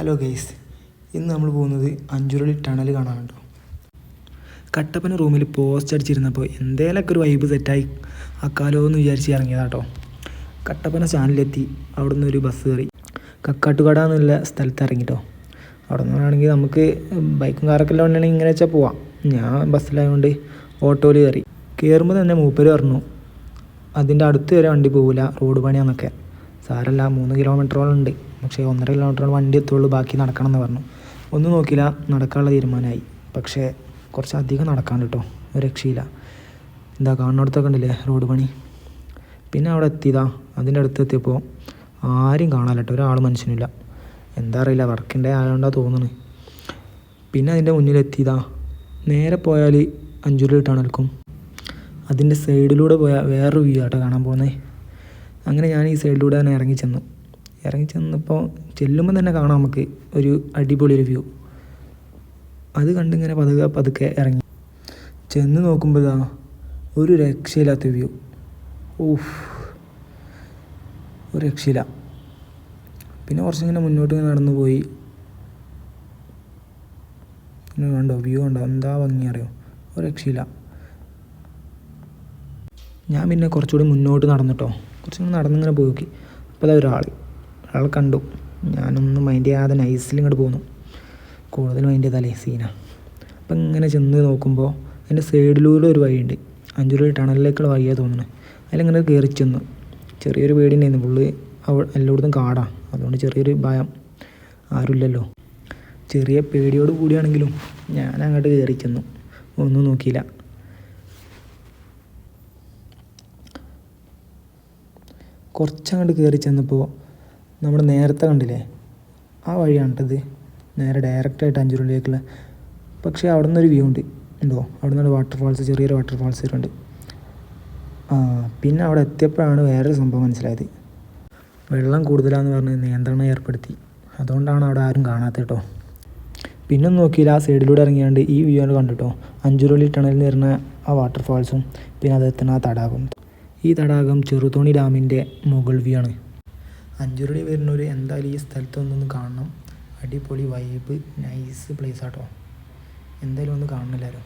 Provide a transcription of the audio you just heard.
Hello guys ഇന്ന് നമ്മൾ പോകുന്നത് അഞ്ചുരുളി ടണൽ കാണാൻ കേട്ടോ കട്ടപ്പന റൂമിൽ പോസ്റ്റ് അടിച്ചിരുന്നപ്പോൾ എന്തേലൊക്കെ ഒരു വൈബ് സെറ്റായി ആക്കാലോ എന്ന് വിചാരിച്ച് ഇറങ്ങിയതാട്ടോ. കട്ടപ്പന സ്റ്റാൻഡിലെത്തി അവിടെ നിന്ന് ഒരു ബസ് കയറി കക്കാട്ടുകട എന്നുള്ള സ്ഥലത്ത് ഇറങ്ങിട്ടോ. അവിടെ നിന്നാണെങ്കിൽ നമുക്ക് ബൈക്കും കാറൊക്കെ എല്ലാം ഉണ്ടെങ്കിൽ ഇങ്ങനെ വെച്ചാൽ പോവാം. ഞാൻ ബസ്സിലായതുകൊണ്ട് ഓട്ടോയിൽ കയറി. കയറുമ്പോൾ തന്നെ മൂപ്പര് പറഞ്ഞു അതിന്റെ അടുത്ത് വരെ വണ്ടി പോകില്ല റോഡ് പണിയാന്നൊക്കെ. സാരല്ല മൂന്ന് കിലോമീറ്ററോളം ഉണ്ട്. പക്ഷേ ഒന്നര കിലോമീറ്ററാണ് വണ്ടി എത്തുള്ളൂ ബാക്കി നടക്കണം എന്ന് പറഞ്ഞു. ഒന്നും നോക്കില്ല നടക്കാനുള്ള തീരുമാനമായി. പക്ഷേ കുറച്ച് അധികം നടക്കാൻ കേട്ടോ രക്ഷയില്ല. എന്താ കാണുന്നിടത്തൊക്കെ ഉണ്ടല്ലേ റോഡ് പണി? പിന്നെ അവിടെ എത്തിയതാ അതിന്റെ അടുത്ത് എത്തിയപ്പോൾ ആരും കാണാനില്ല കേട്ടോ ഒരാൾ മനുഷ്യനില്ല എന്താ അറിയില്ല വർക്കിന്റെ ആയതുകൊണ്ടാണ് തോന്നുന്നത് പിന്നെ അതിന്റെ മുന്നിലെത്തിയതാ നേരെ പോയാൽ അഞ്ചുരുളി ടണൽക്കും. അതിന്റെ സൈഡിലൂടെ പോയാൽ വേറൊരു വ്യൂ ആട്ടോ കാണാൻ പോകുന്നത്. അങ്ങനെ ഞാൻ ഈ സൈഡിലൂടെ തന്നെ ഇറങ്ങി ചെന്നു. ഇറങ്ങി ചെന്നപ്പോൾ ചെല്ലുമ്പോൾ തന്നെ കാണാം നമുക്ക് ഒരു അടിപൊളി ഒരു വ്യൂ അത് കണ്ടിങ്ങനെ പതുക്കെ പതുക്കെ ഇറങ്ങി. ചെന്ന് നോക്കുമ്പോൾ ഇതാ ഒരു രക്ഷയില്ലാത്ത വ്യൂ ഓഫ് ഒരു രക്ഷയില്ല. പിന്നെ കുറച്ചിങ്ങനെ മുന്നോട്ട് നടന്നു പോയി പിന്നെ കണ്ടോ വ്യൂ കണ്ടോ എന്താ ഭംഗി അറിയോ? ഒരു രക്ഷയില്ല. ഞാൻ പിന്നെ കുറച്ചുകൂടി മുന്നോട്ട് നടന്നിട്ടോ. കുറച്ചുകൂടി നടന്നിങ്ങനെ പോയി നോക്കി. അപ്പോൾ അതാ ഒരാൾ ഒരാൾ കണ്ടു. ഞാനൊന്നും മൈൻഡ് ചെയ്യാതെ നൈസിൽ ഇങ്ങോട്ട് പോന്നു. കൂടുതൽ മൈൻഡ് ചെയ്താലേ സീന. അപ്പം ഇങ്ങനെ ചെന്ന് നോക്കുമ്പോൾ അതിന്റെ സൈഡിലൂടെ ഒരു വഴിയുണ്ട്. രൂപ ടണലിലേക്കുള്ള വഴിയാ തോന്നുന്നത് അതിലിങ്ങനെ കയറി ചെന്നു. ചെറിയൊരു പേടിയുണ്ടായിരുന്നു. പുള്ളി അവ എല്ലായിടത്തും കാടാണ് അതുകൊണ്ട് ചെറിയൊരു ഭയം. ആരുമില്ലല്ലോ. ചെറിയ പേടിയോട് കൂടിയാണെങ്കിലും ഞാൻ അങ്ങോട്ട് കയറി ചെന്നു. ഒന്നും നോക്കിയില്ല. കുറച്ചങ്ങോട്ട് കയറി ചെന്നപ്പോൾ നമ്മൾ നേരത്തെ കണ്ടില്ലേ? ആ വഴിയാണ് കേട്ടത് നേരെ ഡയറക്റ്റായിട്ട് അഞ്ചുരുളിലേക്കുള്ള. പക്ഷേ അവിടെ നിന്നൊരു വ്യൂ ഉണ്ട്. ഉണ്ടോ? അവിടെ നിന്നൊരു വാട്ടർഫാൾസ് ചെറിയൊരു വാട്ടർഫാൾസ് വരുന്നുണ്ട്. ആ പിന്നെ അവിടെ എത്തിയപ്പോഴാണ് വേറൊരു സംഭവം മനസ്സിലായത്. വെള്ളം കൂടുതലാന്ന് പറഞ്ഞ് നിയന്ത്രണം ഏർപ്പെടുത്തി. അതുകൊണ്ടാണ് അവിടെ ആരും കാണാത്ത കേട്ടോ. പിന്നെ നോക്കിയില്ല ആ സൈഡിലൂടെ ഇറങ്ങിയാണ്ട് ഈ വ്യൂ ആണ് കണ്ടിട്ടോ അഞ്ചുരുളി ടണലിൽ വരുന്ന ആ വാട്ടർഫാൾസും പിന്നെ അത് എത്തുന്ന ആ തടാകം ഈ തടാകം ചെറുതോണി ഡാമിന്റെ മുകൾ വ്യൂ ആണ്. അഞ്ചുരുളി വരുന്നവർ എന്തായാലും ഈ സ്ഥലത്തൊന്നൊന്ന് കാണണം. അടിപൊളി വൈബ് നൈസ് പ്ലേസ് ആട്ടോ. എന്തായാലും ഒന്ന് കാണണില്ലാലോ